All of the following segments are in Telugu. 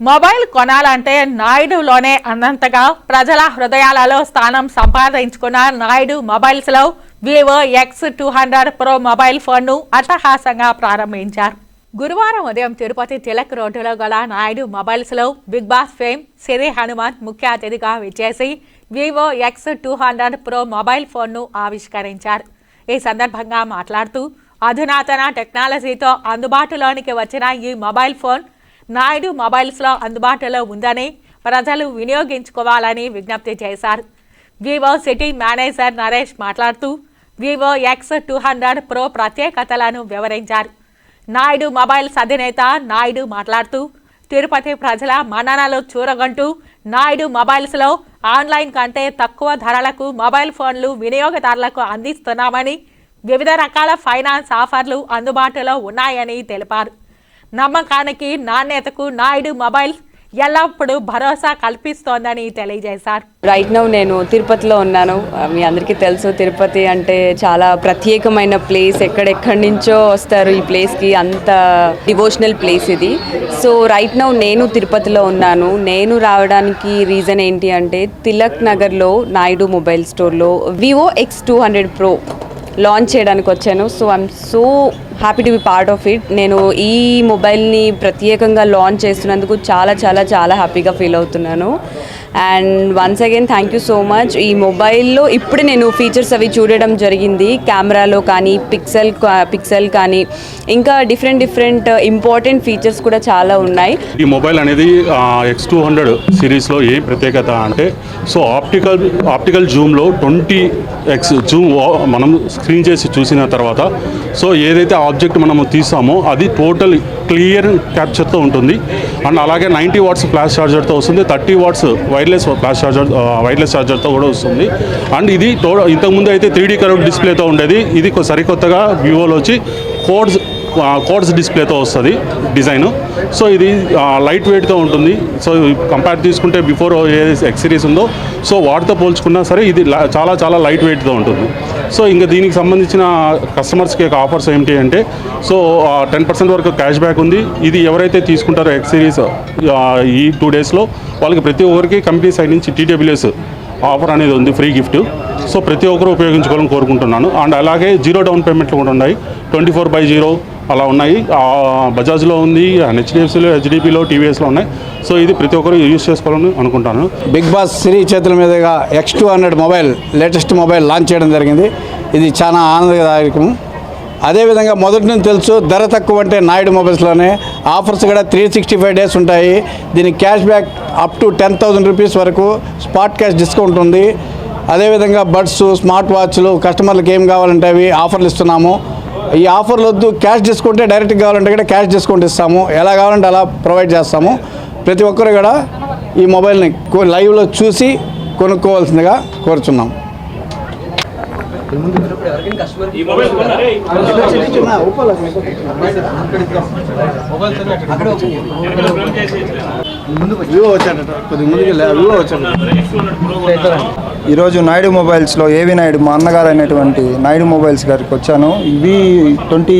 మొబైల్ కొనాలంటే నాయుడులోనే అన్నంతగా ప్రజల హృదయాలలో స్థానం సంపాదించుకున్న Naidu మొబైల్స్లో Vivo X two hundred Pro mobile ఫోన్ను అట్టహాసంగా ప్రారంభించారు. గురువారం ఉదయం తిరుపతి తిలక్ రోడ్డులో గల Naidu మొబైల్స్లో Big Boss fame Siri Hanuman ముఖ్య అతిథిగా విచ్చేసి Vivo X two hundred Pro mobile ఫోన్ను ఆవిష్కరించారు. ఈ సందర్భంగా మాట్లాడుతూ అధునాతన టెక్నాలజీతో అందుబాటులోనికి వచ్చిన ఈ మొబైల్ ఫోన్ నాయుడు మొబైల్స్లో అందుబాటులో ఉందని ప్రజలు వినియోగించుకోవాలని విజ్ఞప్తి చేశారు. వివో సిటీ మేనేజర్ నరేష్ మాట్లాడుతూ Vivo X two hundred Pro ప్రత్యేకతలను వివరించారు. నాయుడు మొబైల్స్ అధినేత నాయుడు మాట్లాడుతూ తిరుపతి ప్రజల మన్ననలు చూరగంటూ నాయుడు మొబైల్స్లో ఆన్లైన్ కంటే తక్కువ ధరలకు మొబైల్ ఫోన్లు వినియోగదారులకు అందిస్తున్నామని వివిధ రకాల ఫైనాన్స్ ఆఫర్లు అందుబాటులో ఉన్నాయని తెలిపారు. నమ్మకానికి నాణ్యతకు నాయుడు మొబైల్స్ ఎల్లప్పుడూ భరోసా కల్పిస్తోందని తెలియజేశారు. రైట్ నౌ నేను తిరుపతిలో ఉన్నాను. మీ అందరికీ తెలుసు తిరుపతి అంటే చాలా ప్రత్యేకమైన ప్లేస్ ఎక్కడెక్కడి నుంచో వస్తారు ఈ ప్లేస్కి అంత డివోషనల్ ప్లేస్ ఇది. సో రైట్ నౌ నేను తిరుపతిలో ఉన్నాను. నేను రావడానికి రీజన్ ఏంటి అంటే తిలక్ నగర్లో నాయుడు మొబైల్ స్టోర్లో Vivo X two hundred Pro launch చేయడానికి వచ్చాను. So I'm so happy to be part of it నేను ఈ మొబైల్ని ప్రత్యేకంగా లాంచ్ చేస్తున్నందుకు చాలా చాలా చాలా హ్యాపీగా ఫీల్ అవుతున్నాను. And once again thank you so much ఈ మొబైల్లో ఇప్పుడు నేను ఫీచర్స్ అవి చూడడం జరిగింది. కెమెరాలో కానీ పిక్సెల్ పిక్సెల్ కానీ ఇంకా డిఫరెంట్ డిఫరెంట్ ఇంపార్టెంట్ ఫీచర్స్ కూడా చాలా ఉన్నాయి. ఈ మొబైల్ అనేది ఎక్స్ టూ హండ్రెడ్ సిరీస్లో ఏ ప్రత్యేకత అంటే సో ఆప్టికల్ ఆప్టికల్ జూమ్లో ట్వంటీ ఎక్స్ జూమ్ మనం స్క్రీన్ చేసి చూసిన తర్వాత సో ఏదైతే ఆబ్జెక్ట్ మనము తీసామో అది టోటల్ క్లియర్ క్యాప్చర్తో ఉంటుంది. అండ్ అలాగే నైంటీ వాట్స్ ఫ్లాష్ ఛార్జర్తో వస్తుంది thirty watts wireless flash charger wireless ఛార్జర్తో కూడా వస్తుంది. అండ్ ఇది టో ఇంతకుముందు అయితే త్రీడీ కరెక్ట్ డిస్ప్లేతో ఉండేది. ఇది సరికొత్తగా వివోలో వచ్చి కోడ్స్ కోడ్స్ డిస్ప్లేతో వస్తుంది డిజైన్ సో ఇది లైట్ వెయిట్తో ఉంటుంది. సో కంపేర్ తీసుకుంటే బిఫోర్ ఏ ఎక్స్ సిరీస్ ఉందో సో వాటితో పోల్చుకున్నా సరే ఇది చాలా చాలా లైట్ వెయిట్తో ఉంటుంది. సో ఇంకా దీనికి సంబంధించిన కస్టమర్స్కి యొక్క ఆఫర్స్ ఏంటి అంటే సో టెన్ పర్సెంట్ వరకు క్యాష్ బ్యాక్ ఉంది. ఇది ఎవరైతే తీసుకుంటారో ఎక్స్ సిరీస్ ఈ టూ డేస్లో వాళ్ళకి ప్రతి ఒక్కరికి కంపెనీ సైడ్ నుంచి టీడబ్ల్యూఎస్ ఆఫర్ అనేది ఉంది ఫ్రీ గిఫ్ట్ సో ప్రతి ఒక్కరు ఉపయోగించుకోవాలని కోరుకుంటున్నాను. అండ్ అలాగే జీరో డౌన్ పేమెంట్లు కూడా ఉన్నాయి. ట్వంటీ ఫోర్ బై జీరో అలా ఉన్నాయి. బజాజ్లో ఉంది హెచ్డిఎఫ్సీలో హెచ్డిఎఫ్సిలో హెచ్డిపిలో టీవీఎస్లో ఉన్నాయి. సో ఇది ప్రతి ఒక్కరు యూజ్ చేసుకోవాలని అనుకుంటాను. బిగ్ బాస్ సిరీ చేతుల మీదుగా X two hundred mobile latest mobile launch చేయడం జరిగింది. ఇది చాలా ఆనందదాయకం అదేవిధంగా మొదటి నుంచి తెలుసు ధర తక్కువ అంటే నాయుడు మొబైల్స్లోనే ఆఫర్స్ కూడా త్రీ సిక్స్టీ ఫైవ్ డేస్ ఉంటాయి. దీనికి cash back up to ten thousand rupees వరకు స్పాట్ క్యాష్ డిస్కౌంట్ ఉంది. అదేవిధంగా బడ్స్ స్మార్ట్ వాచ్లు కస్టమర్లకు ఏం కావాలంటే అవి ఆఫర్లు ఇస్తున్నాము. ఈ ఆఫర్లు వద్దు. క్యాష్ డిస్కౌంటే డైరెక్ట్ కావాలంటే కూడా క్యాష్ డిస్కౌంట్ ఇస్తాము. ఎలా కావాలంటే అలా ప్రొవైడ్ చేస్తాము. ప్రతి ఒక్కరు కూడా ఈ మొబైల్ని లైవ్లో చూసి కొనుక్కోవాల్సిందిగా కోరుచున్నాం. వివో వచ్చాడు ఈరోజు నాయుడు మొబైల్స్లో ఏవి నాయుడు? మా అన్నగారు అయినటువంటి నాయుడు మొబైల్స్ గారికి వచ్చాను. ఇవి ట్వంటీ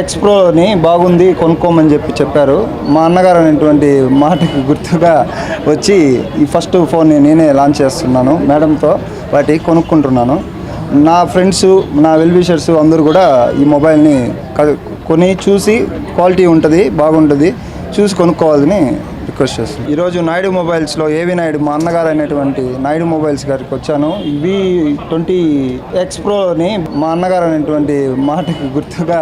ఎక్స్ప్రోని బాగుంది కొనుక్కోమని చెప్పి చెప్పారు. మా అన్నగారు అనేటువంటి మాటకి గుర్తుగా వచ్చి ఈ ఫస్ట్ ఫోన్ని నేనే లాంచ్ చేస్తున్నాను మేడంతో వాటి కొనుక్కుంటున్నాను. నా ఫ్రెండ్స్ నా వెల్విషర్స్ అందరూ కూడా ఈ మొబైల్ని కొని చూసి క్వాలిటీ ఉంటుంది బాగుంటుంది చూసి కొనుక్కోవాలని రిక్వెస్ట్ చేస్తున్నాను ఈరోజు నాయుడు మొబైల్స్లో ఏవి నాయుడు మా అన్నగారు అయినటువంటి నాయుడు మొబైల్స్ గారికి వచ్చాను. ఇవి ట్వంటీ ఎక్స్ ప్రోని మా అన్నగారు అనేటువంటి మాటకి గుర్తుగా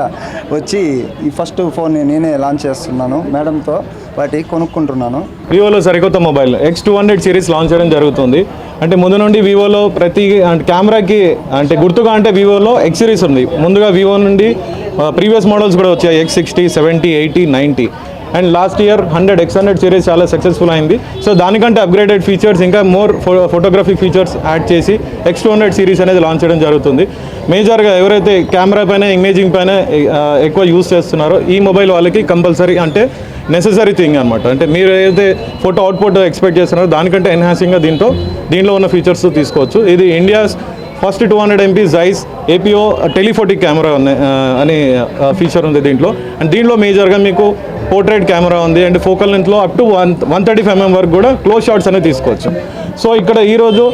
వచ్చి ఈ ఫస్ట్ ఫోన్ని నేనే లాంచ్ చేస్తున్నాను మేడంతో వాటి కొనుక్కుంటున్నాను. వివోలో సరికొత్త mobile X two hundred series launch చేయడం జరుగుతుంది. అంటే ముందు నుండి వివోలో ప్రతి అంటే కెమెరాకి అంటే గుర్తుగా అంటే వివోలో ఎక్స్ సిరీస్ ఉంది. ముందుగా వివో నుండి ప్రీవియస్ మోడల్స్ కూడా వచ్చాయి. X sixty seventy eighty ninety and last year hundred X hundred series చాలా సక్సెస్ఫుల్ అయింది. సో దానికంటే అప్గ్రేడెడ్ ఫీచర్స్ ఇంకా మోర్ ఫోటోగ్రఫీ ఫీచర్స్ యాడ్ చేసి ఎక్స్ టూ హండ్రెడ్ సిరీస్ అనేది లాంచ్ చేయడం జరుగుతుంది. మేజర్గా ఎవరైతే కెమెరా పైన ఇమేజింగ్ పైన ఎక్కువ యూస్ చేస్తున్నారో ఈ మొబైల్ వాళ్ళకి కంపల్సరీ అంటే నెససరీ థింగ్ అనమాట అంటే మీరు ఏదైతే ఫోటో అవుట్పుట్ ఎక్స్పెక్ట్ చేస్తున్నారో దానికంటే ఎన్హాన్సింగ్గా దీంతో దీనిలో ఉన్న ఫీచర్స్ తీసుకోవచ్చు. ఇది India's first two hundred MP Zeiss APO telephotic camera ఉన్నాయి అనే ఫీచర్ ఉంది దీంట్లో. అండ్ దీంట్లో మేజర్గా మీకు పోర్ట్రేట్ కెమెరా ఉంది అండ్ ఫోకల్ లెంత్లో up to one one thirty five mm వరకు కూడా క్లోజ్ షాట్స్ అనేది తీసుకోవచ్చు. సో ఇక్కడ ఈరోజు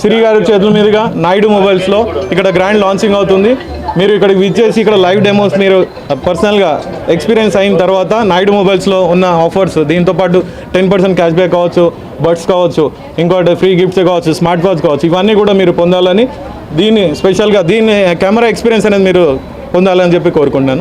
సిరి గారి చేతుల మీదుగా నాయుడు మొబైల్స్లో ఇక్కడ గ్రాండ్ లాంచింగ్ అవుతుంది. మీరు ఇక్కడికి విచ్చేసి ఇక్కడ లైవ్ డెమోస్ మీరు పర్సనల్గా ఎక్స్పీరియన్స్ అయిన తర్వాత నాయుడు మొబైల్స్లో ఉన్న ఆఫర్స్ దీంతో పాటు టెన్ పర్సెంట్ క్యాష్ బ్యాక్ కావచ్చు బడ్స్ కావచ్చు ఇంకోటి ఫ్రీ గిఫ్ట్స్ కావచ్చు స్మార్ట్ వాచ్ కావచ్చు ఇవన్నీ కూడా మీరు పొందాలని దీన్ని స్పెషల్గా దీన్ని కెమెరా ఎక్స్పీరియన్స్ అనేది మీరు పొందాలని చెప్పి కోరుకుంటున్నాను.